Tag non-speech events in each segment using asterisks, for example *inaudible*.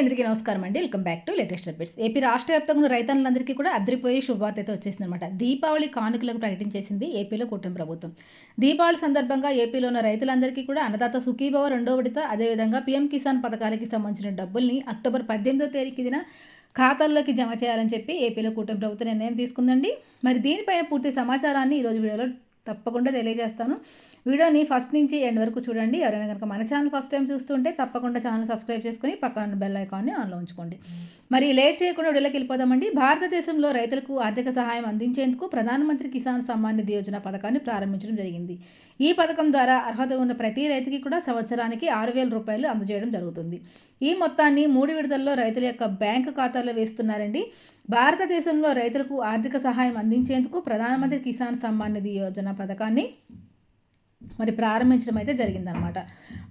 అందరికీ నమస్కారం అండి. Welcome back to latest updates. AP రాష్ట్ర వ్యాప్తంగా రైతన్నులందరికీ కూడా అద్రిపోయే శుభవార్త అయితే వచ్చేసింది అనమాట దీపావళి కానుకలకు ప్రకటించేసింది ఏపీలో కూటమి ప్రభుత్వం. దీపావళి సందర్భంగా ఏపీలో ఉన్న రైతులందరికీ కూడా అన్నదాత సుఖీభవ రెండో విడత. అదేవిధంగా పీఎం కిసాన్ పథకాలకి సంబంధించిన డబ్బుల్ని అక్టోబర్ పద్దెనిమిదో తేదీకి ఖాతాల్లోకి జమ చేయాలని చెప్పి ఏపీలో కూటమి ప్రభుత్వం నిర్ణయం తీసుకుందండి. మరి దీనిపైన పూర్తి సమాచారాన్ని ఈరోజు వీడియోలో తప్పకుండా తెలియజేస్తాను. వీడియోని ఫస్ట్ నుంచి ఎండ్ వరకు చూడండి. ఎవరైనా కనుక మన ఛానల్ ఫస్ట్ టైం చూస్తుంటే తప్పకుండా ఛానల్ సబ్స్క్రైబ్ చేసుకుని పక్కన బెల్ ఐకాన్ని ఆన్లో ఉంచుకోండి. మరి లేట్ చేయకుండా వీడియోకి వెళ్ళిపోదామండి. భారతదేశంలో రైతులకు ఆర్థిక సహాయం అందించేందుకు ప్రధానమంత్రి కిసాన్ సమ్మాన్ నిధి యోజన పథకాన్ని ప్రారంభించడం జరిగింది. ఈ పథకం ద్వారా అర్హత ఉన్న ప్రతి రైతుకి కూడా సంవత్సరానికి ఆరు వేల రూపాయలు అందజేయడం జరుగుతుంది. ఈ మొత్తాన్ని మూడు విడతల్లో రైతుల యొక్క బ్యాంకు ఖాతాలో వేస్తున్నారండి. భారతదేశంలో రైతులకు ఆర్థిక సహాయం అందించేందుకు ప్రధానమంత్రి కిసాన్ సమ్మాన్ నిధి యోజన పథకాన్ని మరి ప్రారంభించడం అయితే జరిగిందనమాట.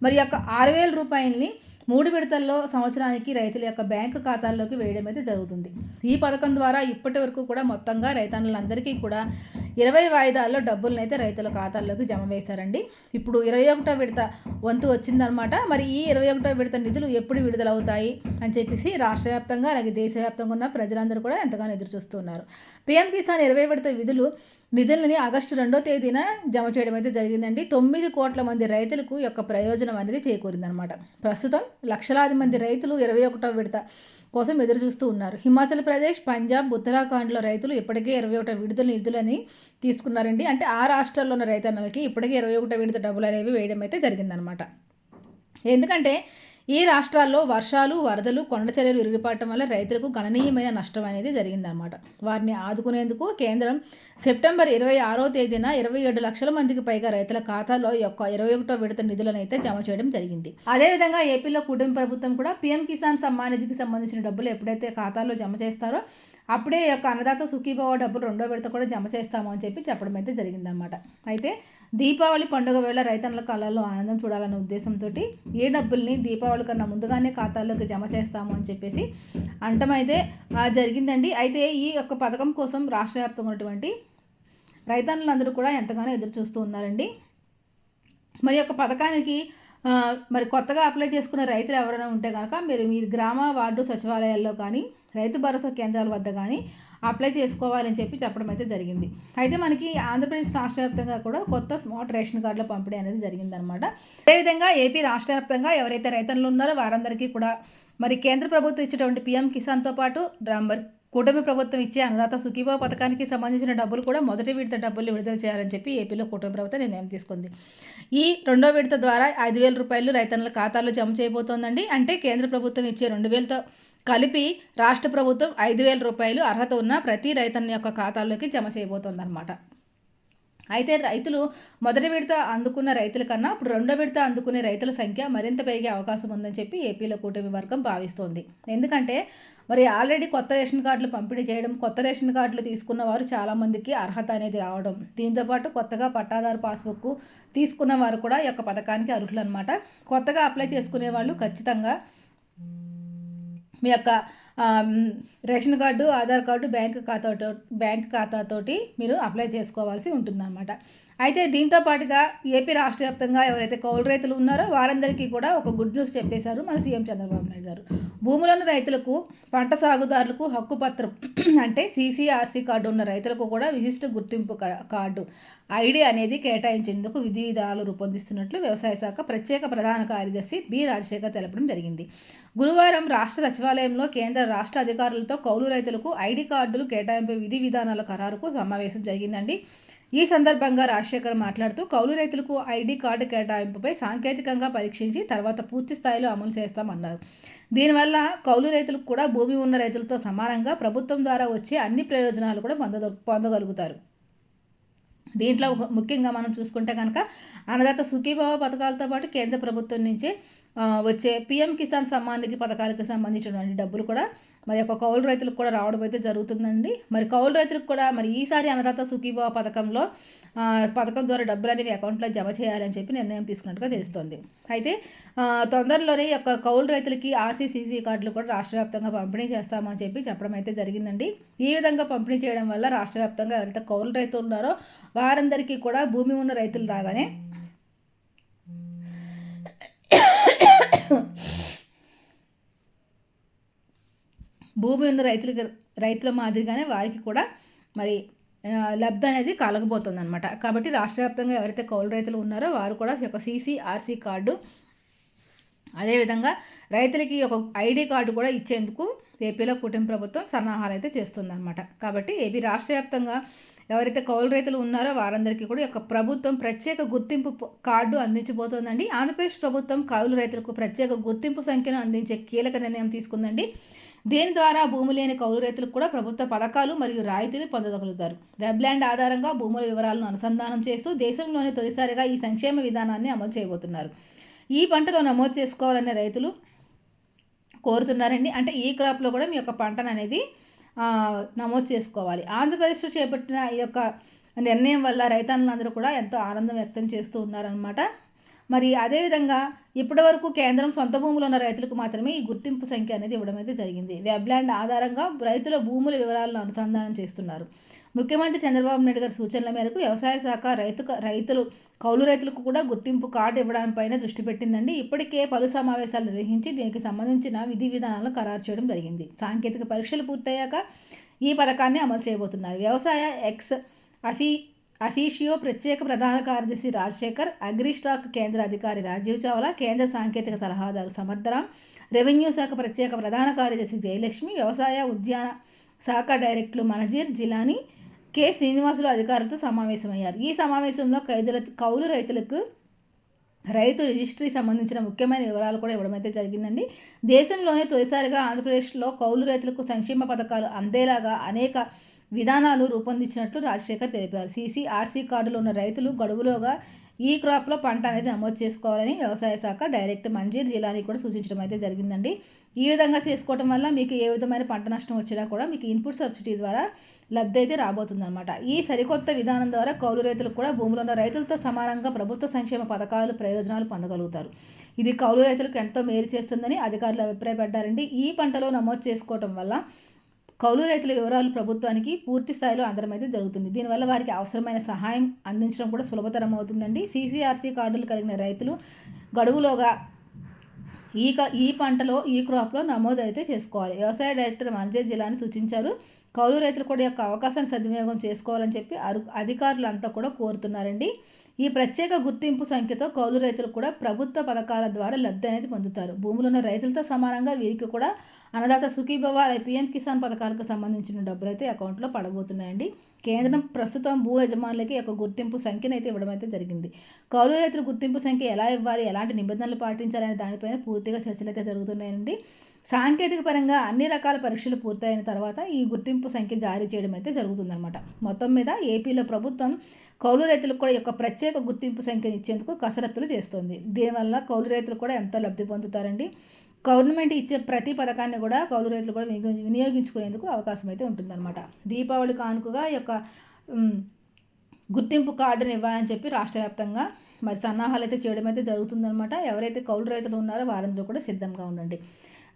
మరి యొక్క ఆరు వేల రూపాయలని మూడు విడతల్లో సంవత్సరానికి రైతుల యొక్క బ్యాంకు ఖాతాల్లోకి వేయడం అయితే జరుగుతుంది. ఈ పథకం ద్వారా ఇప్పటి వరకు కూడా మొత్తంగా రైతన్నులందరికీ కూడా ఇరవై వాయిదాల్లో డబ్బులను అయితే రైతుల ఖాతాల్లోకి జమ వేశారండి. ఇప్పుడు ఇరవై ఒకటో విడత వంతు వచ్చిందనమాట మరి ఈ ఇరవై ఒకటో విడత నిధులు ఎప్పుడు విడుదలవుతాయి అని చెప్పేసి రాష్ట్ర వ్యాప్తంగా అలాగే దేశవ్యాప్తంగా ఉన్న ప్రజలందరూ కూడా ఎంతగానో ఎదురు చూస్తున్నారు. పీఎం కిసాన్ ఇరవై విడత విధులు నిధులని ఆగస్టు రెండో తేదీన జమ చేయడం అయితే జరిగిందండి. తొమ్మిది కోట్ల మంది రైతులకు యొక్క ప్రయోజనం అనేది చేకూరిందనమాట ప్రస్తుతం లక్షలాది మంది రైతులు ఇరవై ఒకటో విడత కోసం ఎదురు చూస్తూ ఉన్నారు. హిమాచల్ ప్రదేశ్ పంజాబ్ ఉత్తరాఖండ్లో రైతులు ఇప్పటికే ఇరవై ఒకటి విడుదల నిధులని తీసుకున్నారండి. అంటే ఆ రాష్ట్రాల్లో ఉన్న రైతన్నలకి ఇప్పటికే ఇరవై ఒకటి విడత డబ్బులు అనేవి వేయడం అయితే జరిగిందనమాట. ఎందుకంటే ఈ రాష్ట్రాల్లో వర్షాలు వరదలు కొండ చర్యలు వల్ల రైతులకు గణనీయమైన నష్టం అనేది జరిగిందనమాట వారిని ఆదుకునేందుకు కేంద్రం సెప్టెంబర్ ఇరవై ఆరో తేదీన ఇరవై ఏడు లక్షల మందికి పైగా రైతుల ఖాతాలో యొక్క ఇరవై ఒకటో విడత నిధులను అయితే జమ చేయడం జరిగింది. అదేవిధంగా ఏపీలో కూటమి ప్రభుత్వం కూడా పీఎం కిసాన్ సమ్మాన్ నిధికి సంబంధించిన డబ్బులు ఎప్పుడైతే ఖాతాలో జమ చేస్తారో అప్పుడే యొక్క అన్నదాత సుఖీభావ డబ్బులు రెండో విడత కూడా జమ చేస్తాము అని చెప్పి చెప్పడం అయితే జరిగిందనమాట అయితే దీపావళి పండుగ వేళ రైతన్నల కళల్లో ఆనందం చూడాలనే ఉద్దేశంతో ఏ డబ్బుల్ని దీపావళి కన్నా ముందుగానే ఖాతాల్లోకి జమ చేస్తాము అని చెప్పేసి అంటమైతే జరిగిందండి. అయితే ఈ యొక్క పథకం కోసం రాష్ట్ర వ్యాప్తంగా ఉన్నటువంటి రైతన్నులందరూ కూడా ఎంతగానో ఎదురు చూస్తూ ఉన్నారండి. మరి యొక్క పథకానికి మరి కొత్తగా అప్లై చేసుకున్న రైతులు ఎవరైనా ఉంటే కనుక మీరు మీ గ్రామ వార్డు సచివాలయాల్లో కానీ రైతు భరోసా కేంద్రాల వద్ద కానీ అప్లై చేసుకోవాలని చెప్పి చెప్పడం అయితే జరిగింది. అయితే మనకి ఆంధ్రప్రదేశ్ రాష్ట్ర వ్యాప్తంగా కూడా కొత్త స్మార్ట్ రేషన్ కార్డుల పంపిణీ అనేది జరిగిందనమాట అదేవిధంగా ఏపీ రాష్ట్ర వ్యాప్తంగా ఎవరైతే రైతులు ఉన్నారో వారందరికీ కూడా మరి కేంద్ర ప్రభుత్వం ఇచ్చేటువంటి పీఎం కిసాన్తో పాటు మరి కూటమి ప్రభుత్వం ఇచ్చే అన్నదాత సుఖీభావ పథకానికి సంబంధించిన డబ్బులు కూడా మొదటి విడత డబ్బులు విడుదల చేయాలని చెప్పి ఏపీలో కూటమి ప్రభుత్వం నిర్ణయం తీసుకుంది. ఈ రెండో విడత ద్వారా ఐదు వేల రూపాయలు రైతన్నుల ఖాతాలో జమ చేయబోతోందండి. అంటే కేంద్ర ప్రభుత్వం ఇచ్చే రెండు వేలతో కలిపి రాష్ట్ర ప్రభుత్వం ఐదు వేల రూపాయలు అర్హత ఉన్న ప్రతి రైతన్న యొక్క ఖాతాల్లోకి జమ చేయబోతోందన్నమాట. అయితే రైతులు మొదటి విడత అందుకున్న రైతుల కన్నా ఇప్పుడు రెండో విడత అందుకునే రైతుల సంఖ్య మరింత పెరిగే అవకాశం ఉందని చెప్పి ఏపీలో కూటమి వర్గం భావిస్తోంది. ఎందుకంటే మరి ఆల్రెడీ కొత్త రేషన్ కార్డులు పంపిణీ చేయడం కొత్త రేషన్ కార్డులు తీసుకున్న వారు చాలామందికి అర్హత అనేది రావడం దీంతోపాటు కొత్తగా పట్టాదారు పాస్బుక్ తీసుకున్న వారు కూడా ఈ యొక్క పథకానికి అర్హులు అనమాట కొత్తగా అప్లై చేసుకునే వాళ్ళు ఖచ్చితంగా మీ యొక్క ration card Aadhaar card bank ఖాతాతో బ్యాంక్ ఖాతాతోటి మీరు అప్లై చేసుకోవాల్సి ఉంటుందన్నమాట. అయితే దీంతో పాటుగా ఏపీ రాష్ట్ర వ్యాప్తంగా ఎవరైతే కౌలు రైతులు ఉన్నారో వారందరికీ కూడా ఒక గుడ్ న్యూస్ చెప్పేశారు మన సీఎం చంద్రబాబు నాయుడు గారు. భూములను రైతులకు పంట సాగుదారులకు హక్కు పత్రం *clears throat* అంటే సీసీఆర్సీ కార్డు ఉన్న రైతులకు కూడా విశిష్ట గుర్తింపు కార్డు ఐడి అనేది కేటాయించేందుకు విధి విధానాలు రూపొందిస్తున్నట్లు వ్యవసాయ శాఖ ప్రత్యేక ప్రధాన కార్యదర్శి బి రాజశేఖర్ తెలపడం జరిగింది. గురువారం రాష్ట్ర సచివాలయంలో కేంద్ర రాష్ట్ర అధికారులతో కౌలు రైతులకు ఐడి కార్డులు కేటాయింపు విధి విధానాల ఖరారుకు సమావేశం జరిగిందండి. ఈ సందర్భంగా రాజశేఖర్ మాట్లాడుతూ కౌలు రైతులకు ఐడి కార్డు కేటాయింపుపై సాంకేతికంగా పరీక్షించి తర్వాత పూర్తి స్థాయిలో అమలు చేస్తామన్నారు. దీనివల్ల కౌలు రైతులకు కూడా భూమి ఉన్న రైతులతో సమానంగా ప్రభుత్వం ద్వారా వచ్చే అన్ని ప్రయోజనాలు కూడా పొంద పొందగలుగుతారు. దీంట్లో ముఖ్యంగా మనం చూసుకుంటే కనుక అన్నదాత సుఖీభావ పథకాలతో పాటు కేంద్ర ప్రభుత్వం నుంచి వచ్చే పిఎం కిసాన్ సమ్మాన్ నిధి పథకాలకు సంబంధించినటువంటి డబ్బులు కూడా మరి ఒక కౌలు రైతులకు కూడా రావడం అయితే జరుగుతుందండి. మరి కౌలు రైతులకు కూడా మరి ఈసారి అన్నదాత సుఖీభావ పథకంలో పథకం ద్వారా డబ్బులు అనేవి అకౌంట్లో జమ చేయాలని చెప్పి నిర్ణయం తీసుకున్నట్టుగా తెలుస్తుంది. అయితే తొందరలోనే యొక్క కౌలు రైతులకి ఆర్సీసీసీ కార్డులు కూడా రాష్ట్ర వ్యాప్తంగా పంపిణీ చేస్తామని చెప్పి చెప్పడం అయితే జరిగిందండి. ఈ విధంగా పంపిణీ చేయడం వల్ల రాష్ట్ర వ్యాప్తంగా ఎవరైతే కౌలు రైతులు ఉన్నారో వారందరికీ కూడా భూమి ఉన్న రైతులు రాగానే భూమి ఉన్న రైతులకి రైతుల మాదిరిగానే వారికి కూడా మరి లబ్ధి అనేది కలగబోతుంది అనమాట కాబట్టి రాష్ట్ర వ్యాప్తంగా ఎవరైతే కౌలు రైతులు ఉన్నారో వారు కూడా ఒక సీసీఆర్సీ కార్డు అదేవిధంగా రైతులకి ఒక ఐడి కార్డు కూడా ఇచ్చేందుకు ఏపీలో కుటుంబ ప్రభుత్వం సన్నాహాలు అయితే చేస్తుందన్నమాట. కాబట్టి ఏపీ రాష్ట్ర వ్యాప్తంగా ఎవరైతే కౌలు రైతులు ఉన్నారో వారందరికీ కూడా యొక్క ప్రభుత్వం ప్రత్యేక గుర్తింపు కార్డు అందించబోతోందండి. ఆంధ్రప్రదేశ్ ప్రభుత్వం కౌలు రైతులకు ప్రత్యేక గుర్తింపు సంఖ్యను అందించే కీలక నిర్ణయం తీసుకుందండి. దీని ద్వారా భూమి లేని కౌలు రైతులకు కూడా ప్రభుత్వ పథకాలు మరియు రాయితీలు పొందగలుగుతారు? వెబ్ల్యాండ్ ఆధారంగా భూముల వివరాలను అనుసంధానం చేస్తూ దేశంలోనే తొలిసారిగా ఈ సంక్షేమ విధానాన్ని అమలు చేయబోతున్నారు. ఈ పంటలో నమోదు చేసుకోవాలనే రైతులు కోరుతున్నారండి. అంటే ఈ క్రాప్లో కూడా మీ యొక్క పంటను అనేది నమోదు చేసుకోవాలి. ఆంధ్రప్రదేశ్లో చేపట్టిన ఈ యొక్క నిర్ణయం వల్ల రైతన్నులందరూ కూడా ఎంతో ఆనందం వ్యక్తం చేస్తూ ఉన్నారనమాట మరి అదేవిధంగా ఇప్పటి వరకు కేంద్రం సొంత భూములు ఉన్న రైతులకు మాత్రమే ఈ గుర్తింపు సంఖ్య అనేది ఇవ్వడం అయితే జరిగింది. వెబ్ల్యాండ్ ఆధారంగా రైతుల భూముల వివరాలను అనుసంధానం చేస్తున్నారు. ముఖ్యమంత్రి చంద్రబాబు నాయుడు గారి సూచనల మేరకు వ్యవసాయ శాఖ రైతు రైతులు కౌలు రైతులకు కూడా గుర్తింపు కార్డు ఇవ్వడానిపైన దృష్టి పెట్టిందండి. ఇప్పటికే పలు సమావేశాలు నిర్వహించి దీనికి సంబంధించిన విధి విధానాలను ఖరారు చేయడం జరిగింది. సాంకేతిక పరీక్షలు పూర్తయ్యాక ఈ పథకాన్ని అమలు చేయబోతున్నారు. వ్యవసాయ ఎక్స్ అఫీ అఫీషియో ప్రత్యేక ప్రధాన కార్యదర్శి రాజశేఖర్ అగ్రిస్టాక్ కేంద్ర అధికారి రాజీవ్ చావ్లా కేంద్ర సాంకేతిక సలహాదారు సమర్థరాం రెవెన్యూ శాఖ ప్రత్యేక ప్రధాన కార్యదర్శి జయలక్ష్మి వ్యవసాయ ఉద్యాన శాఖ డైరెక్టర్లు మనజీర్ జిలానీ కె. శ్రీనివాసులు అధికారులతో సమావేశమయ్యారు. ఈ సమావేశంలో ఖైదుల కౌలు రైతులకు రైతు రిజిస్ట్రీ సంబంధించిన ముఖ్యమైన వివరాలు కూడా ఇవ్వడం అయితే జరిగిందండి. దేశంలోనే తొలిసారిగా ఆంధ్రప్రదేశ్లో కౌలు రైతులకు సంక్షేమ పథకాలు అందేలాగా అనేక విధానాలు రూపొందించినట్లు రాజశేఖర్ తెలిపారు. సీసీ ఆర్సీ కార్డులు ఉన్న రైతులు గడువులోగా ఈ క్రాప్లో పంట అనేది నమోదు చేసుకోవాలని వ్యవసాయ శాఖ డైరెక్ట్ మంజీర్ జిల్లాని కూడా సూచించడం అయితే జరిగిందండి. ఈ విధంగా చేసుకోవడం వల్ల మీకు ఏ విధమైన పంట నష్టం వచ్చినా కూడా మీకు ఇన్పుట్ సబ్సిడీ ద్వారా లబ్ధి అయితే రాబోతుందన్నమాట. ఈ సరికొత్త విధానం ద్వారా కౌలు రైతులకు కూడా భూములు ఉన్న రైతులతో సమానంగా ప్రభుత్వ సంక్షేమ పథకాలు ప్రయోజనాలు పొందగలుగుతారు. ఇది కౌలు రైతులకు ఎంతో మేలు చేస్తుందని అధికారులు అభిప్రాయపడ్డారండి. ఈ పంటలో నమోదు చేసుకోవడం వల్ల కౌలు రైతుల వివరాలు ప్రభుత్వానికి పూర్తి స్థాయిలో అందరమైతే జరుగుతుంది. దీనివల్ల వారికి అవసరమైన సహాయం అందించడం కూడా సులభతరం అవుతుందండి. సీసీఆర్సీ కార్డులు కలిగిన రైతులు గడువులోగా ఈ ఈ పంటలో ఈ క్రాప్లో నమోదు అయితే చేసుకోవాలి. వ్యవసాయ డైరెక్టర్ మంజే జిల్లాని సూచించారు. కౌలు రైతులు కూడా యొక్క అవకాశాన్ని సద్వినియోగం చేసుకోవాలని చెప్పి అరు అధికారులంతా కూడా కోరుతున్నారండి. ఈ ప్రత్యేక గుర్తింపు సంఖ్యతో కౌలు రైతులు కూడా ప్రభుత్వ పథకాల ద్వారా లబ్ధి అనేది పొందుతారు. భూములున్న రైతులతో సమానంగా వీరికి కూడా అన్నదాత సుఖీభవ పిఎం కిసాన్ పథకాలకు సంబంధించిన డబ్బులు అయితే అకౌంట్లో పడబోతున్నాయండి. కేంద్రం ప్రస్తుతం భూ యజమానులకి ఒక గుర్తింపు సంఖ్యను అయితే ఇవ్వడం అయితే జరిగింది. కౌలు రైతుల గుర్తింపు సంఖ్య ఎలా ఇవ్వాలి? ఎలాంటి నిబంధనలు పాటించాలనే దానిపైన పూర్తిగా చర్చలు అయితే జరుగుతున్నాయండి. సాంకేతిక పరంగా అన్ని రకాల పరీక్షలు పూర్తయిన తర్వాత ఈ గుర్తింపు సంఖ్య జారీ చేయడం అయితే జరుగుతుందన్నమాట. మొత్తం మీద ఏపీలో ప్రభుత్వం కౌలు రైతులకు కూడా యొక్క ప్రత్యేక గుర్తింపు సంఖ్యను ఇచ్చేందుకు కసరత్తులు చేస్తుంది. దీనివల్ల కౌలు రైతులు కూడా ఎంతో లబ్ధి పొందుతారండి. గవర్నమెంట్ ఇచ్చే ప్రతి పథకాన్ని కూడా కౌలు రైతులు కూడా వినియోగించుకునేందుకు అవకాశం అయితే ఉంటుందన్నమాట. దీపావళి కానుకగా ఈ యొక్క గుర్తింపు కార్డుని ఇవ్వాలని చెప్పి రాష్ట్ర వ్యాప్తంగా మరి సన్నాహాలు అయితే చేయడం అయితే జరుగుతుందన్నమాట. ఎవరైతే కౌలు రైతులు ఉన్నారో వారందరూ కూడా సిద్ధంగా ఉండండి.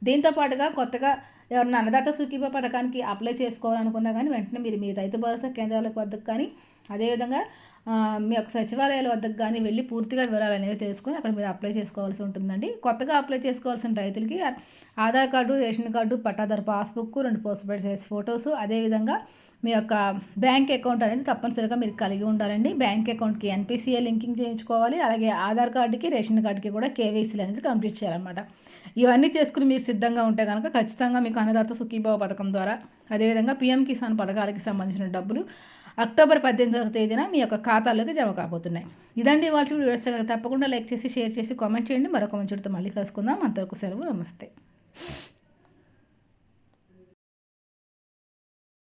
దీంతో పాటుగా కొత్తగా ఎవరైనా అన్నదాత సుఖీభ పథకానికి అప్లై చేసుకోవాలనుకున్నా కానీ వెంటనే మీరు మీ రైతు భరోసా కేంద్రాలకు వద్దకు కానీ అదేవిధంగా మీ యొక్క సచివాలయాల వద్దకు కానీ వెళ్ళి పూర్తిగా వివరాలు అనేవి తెలుసుకొని అక్కడ మీరు అప్లై చేసుకోవాల్సి ఉంటుందండి. కొత్తగా అప్లై చేసుకోవాల్సిన రైతులకి ఆధార్ కార్డు రేషన్ కార్డు పట్టాదారు పాస్బుక్ రెండు పోస్ట్ సైజ్ ఫొటోస్ అదేవిధంగా మీ యొక్క బ్యాంక్ అకౌంట్ అనేది తప్పనిసరిగా మీరు కలిగి ఉండాలండి. బ్యాంక్ అకౌంట్కి ఎన్పిసిఏ లింకింగ్ చేయించుకోవాలి. అలాగే ఆధార్ కార్డుకి రేషన్ కార్డుకి కూడా కేవైసీలు అనేది కంప్లీట్ చేయాలన్నమాట. ఇవన్నీ చేసుకుని మీరు సిద్ధంగా ఉంటే కనుక ఖచ్చితంగా మీకు అన్నదాత సుఖీభావ పథకం ద్వారా అదేవిధంగా పీఎం కిసాన్ పథకాలకి సంబంధించిన డబ్బులు అక్టోబర్ పద్దెనిమిదవ తేదీన మీ యొక్క ఖాతాలోకి జమ కాబోతున్నాయి. ఇదండి వాళ్ళ వీడియోస్ తప్పకుండా లైక్ చేసి షేర్ చేసి కామెంట్ చేయండి. మరొక మంచి మళ్ళీ కలుసుకుందాం. అంతవరకు సెలవు. నమస్తే.